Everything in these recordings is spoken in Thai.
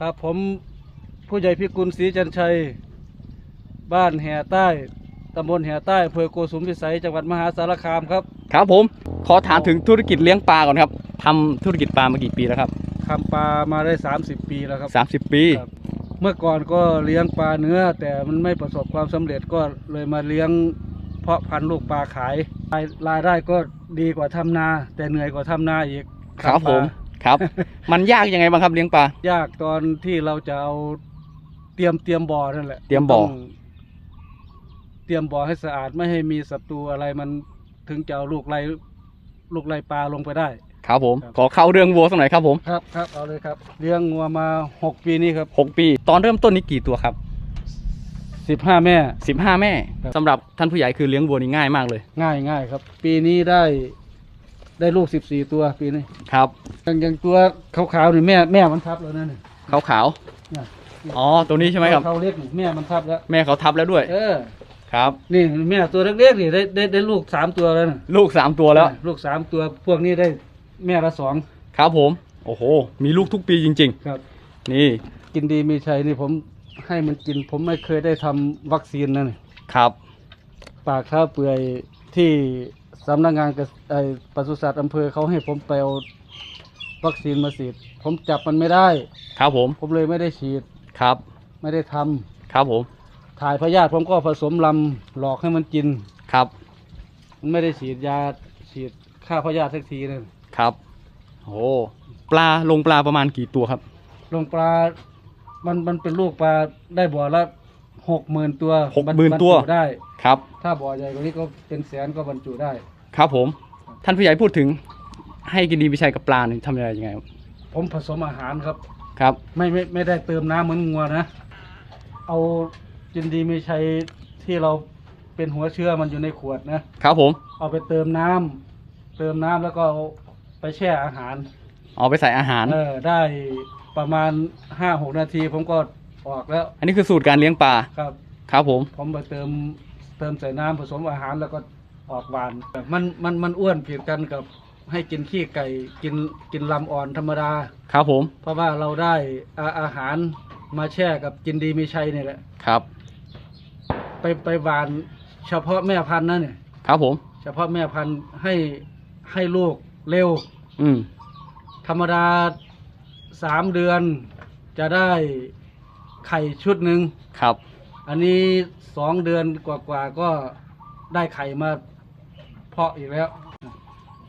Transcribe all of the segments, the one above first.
ครับผมผู้ใหญ่พิกุลศรีจันชัย บ้านแห่ใต้ตำบลแห่ใต้อำเภอโกสุมพิสัยจังหวัดมหาสารคามครับครับผมขอถามถึงธุรกิจเลี้ยงปลาก่อนครับทำธุรกิจปลามากี่ปีแล้วครับทำปลามาได้ 30 ปีแล้วครับ30 ปี ครับ เมื่อก่อนก็เลี้ยงปลาเนื้อ แต่มันไม่ประสบความสำเร็จก็เลยมาเลี้ยงเพาะพันธุ์ลูกปลาขายรายรายได้ก็ดีกว่าทำนา แต่เหนื่อยกว่าทำนาอีกครับทำปผลาม ครับ มันยากยังไงบ้างครับเลี้ยงปลา ยากตอนที่เราจะเอาเตรียมเตรียมบ่อนั่นแหละเตรียมบ่อ ต้งเตรียมบ่อให้สะอาดไม่ให้มีศัตรูอะไรมันถึงจะเอาลูกไล่ลูกไล่ปลาลงไปได้ ครับผม ครับ ขอเข้าเรื่องวัวสักหน่อยครับผมครับครับเอาเลยครับเลี้ยงงัวมาหกปีนี้ครับ6ปี ตอนเริ่มต้นนี้กี่ตัวครับสิบห้าแม่15แม่ครับ สำหรับท่านผู้ใหญ่คือเลี้ยงวัวนี่ง่ายมากเลยง่ายง่ายครับ ปีนี้ได้ได้ลูกสิบสี่ตัวปีนี้ครับ อย่างอย่างตัวขาวๆนี่แม่แม่มันทับแล้วนั่นนี่ขาวขาวเนี่ยๆอ๋อตัวนี้ใช่ไหมครับ เขาเล็กนี่แม่มันทับแล้ว แม่เขาทับแล้วด้วย เออ ครับ นี่แม่ตัวเล็กๆนี่ได้ได้ได้ลูกสามตัวแล้วนะลูก3ตัวแล้ว ลูกสามตัวพวกนี้ได้แม่ละสองครับผม โอ้โห มีลูกทุกปีจริง ครับ ๆ นี่ กินดีมีชัยนี่ผมให้มันกิน ผมไม่เคยได้ทำวัคซีนนั่นนี่ครับ ปากข้าวเปื่อยที่สำนักงานเกษไอ้ปศุสัตว์อำเภอเขาให้ผมไปเอา วัคซีนมาฉีด ผมจับมันไม่ได้ ครับผม ผมเลยไม่ได้ฉีด ครับ ไม่ได้ทำครับผม ถ่ายพยาธิผมก็ผสมลำหลอกให้มันกิน ครับ มันไม่ได้ฉีดยาฉีดฆ่าพยาธิสักทีนึงครับ โอ้ปลาลงปลาประมาณกี่ตัวครับ ลงปลา มันมันเป็นลูกปลาได้บ่อละหกหมื่นตัวหกหมื่นตัว บรรจุได้ ครับ ถ้าบ่อใหญ่กว่านี้ก็เป็นแสนก็บรรจุได้ ครับผม ท่านผู้ใหญ่พูดถึง ให้กินดีวิชัยกับปลาเนี่ยทำอะไรยังไงครับผมผสมอาหารครับ ครับ ไม่ไม่ไม่ได้เติมน้ำเหมือนงัวนะ เอาจินดีไม่ใช้ที่เราเป็นหัวเชื้อมันอยู่ในขวดนะ ครับผม เอาไปเติมน้ำเติมน้ำแล้วก็เอาไปแช่อาหาร เอาไปใส่อาหาร เออได้ประมาณห้าหกนาทีผมก็ออกแล้วอันนี้คือสูตรการเลี้ยงปลา ครับ ครับผม ผมไปเติมเติมใส่น้ำผสมอาหารแล้วก็ออกหวาน มันมันมันอ้วนผิดกันกับ ให้กินขี้ไก่กินกินลำอ่อนธรรมดา ครับผม เพราะว่าเราได้อาอาหารมาแช่กับกินดีมีชัยนี่แหละ ครับ ไปไปหวานเฉพาะแม่พันธุ์นะเนี่ย ครับผม เฉพาะแม่พันธุ์ให้ให้ลูกเร็ว อืม ธรรมดาสามเดือนจะได้ไข่ชุดหนึ่ง ครับ อันนี้สองเดือนกว่าๆก็ได้ไข่มาเพาะอีกแล้ว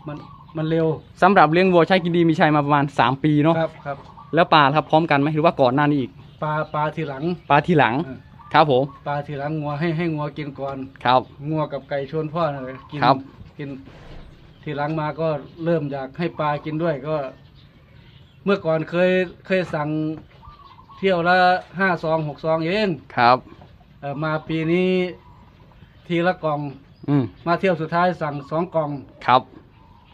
มัน มันเร็วสำหรับเลี้ยงวัวใช้กินดีมีชัยมาประมาณ 3 ปีเนาะครับครับแล้วปลาครับพร้อมกันไหมหรือว่าก่อนหน้านี้อีกปลาปลาทีหลังปลาทีหลังเออครับผมปลาทีหลังงัวให้ให้งัวกินก่อน ครับ งัวกับไก่ชนพ่อนะกินครับ กิน ทีหลังมาก็เริ่มอยากให้ปลากินด้วยก็ เมื่อก่อนเคยเคยสั่งเที่ยวละห้าซองหกซองเองครับ เออมาปีนี้ทีละกล่อง อืมมาเที่ยวสุดท้ายสั่งสองกล่อง ครับเพ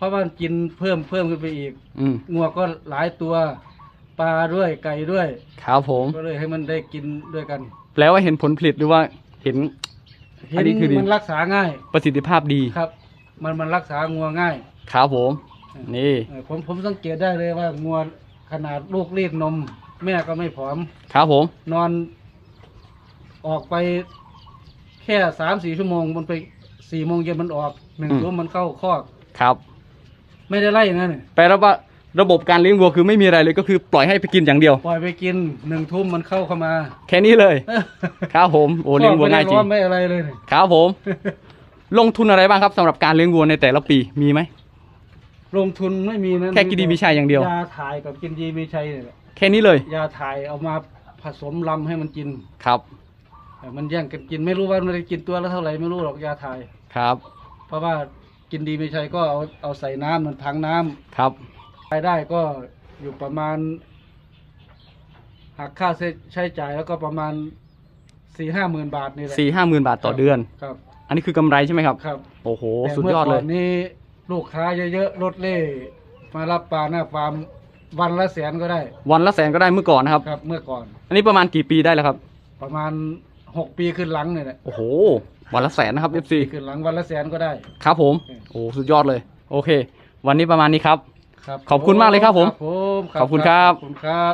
ราะว่ามันกินเพิ่มเพิ่มขึ้นไปอีกอืมงัวก็หลายตัวปลาด้วยไก่ด้วย ครับผม ก็เลยให้มันได้กินด้วยกันแปลว่าเห็นผลผลิตหรือว่าเห็น เห็อันนนี้คือดี มันรักษาง่ายประสิทธิภาพดีครับ มันมันรักษางัวง่ายครับผม นี่ เออผมผมสังเกตได้เลยว่างัวขนาดลูกรีดนม แม่ก็ไม่ผอม ครับผม นอน ออกไปแค่สามสี่ชั่วโมง มันไปสี่โมงเย็นมันออกหนึ่งอืม ทุ่มมันเข้าคอกครับ ไม่ได้ไล่นะเนี่ยแปลว่าระบบการเลี้ยงวัวคือไม่มีอะไรเลยก็คือปล่อยให้ไปกินอย่างเดียว ปล่อยไปกินหนึ่งทุ่มมันเข้าเข้ามา แค่นี้เลยครับผมโอ้เลี้ยงวัวง่ายจริงไม่ได้ร้อนไม่อะไรเลยเนี่ยครับผม ลงทุนอะไรบ้างครับสำหรับการเลี้ยงวัวในแต่ละปีมีไหมลงทุนไม่มีนะแค่กินดีมีชัยอย่างเดียวยาถ่ายกับกินดีมีชัยเนี่ยแหละแค่นี้เลย ยาถ่ายเอามาผสมลำให้มันกินครับแต่มันแย่งกันกินไม่รู้ว่ามันจะกินตัวละเท่าไหร่ไม่รู้หรอกยาถ่ายครับ เพราะว่า กินดีมีชัยก็เอาเอาใส่น้ำมันถังน้ำครับรายได้ก็อยู่ประมาณหักค่าใช้จ่ายแล้วก็ประมาณสี่ห้าหมื่นบาทนี่แหละสี่ห้าหมื่นบาทต่อเดือน ครับอันนี้คือกำไรใช่ไหมครับ ครับโอ้โห แต่สุดยอดเลยมื่ก่นนี้ลูกค้าเยอะๆรถเล่มารับปลาหน้าฟาร์มวันละแสนก็ได้วันละแสนก็ได้เมื่อก่อนนะครับ ครับ เมื่อก่อน อันนี้ประมาณกี่ปีได้แล้วครับ ประมาณหกปีขึ้นหลังเนี่ยแหละ โอ้โห วันละแสนนะครับ FC ขึ้นหลังวันละแสนก็ได้ ครับผม โอ้สุดยอดเลย โอเค วันนี้ประมาณนี้ครับครับขอบคุณมากเลยครับผมครับผม ขอบคุณครับ ขอบคุณครับ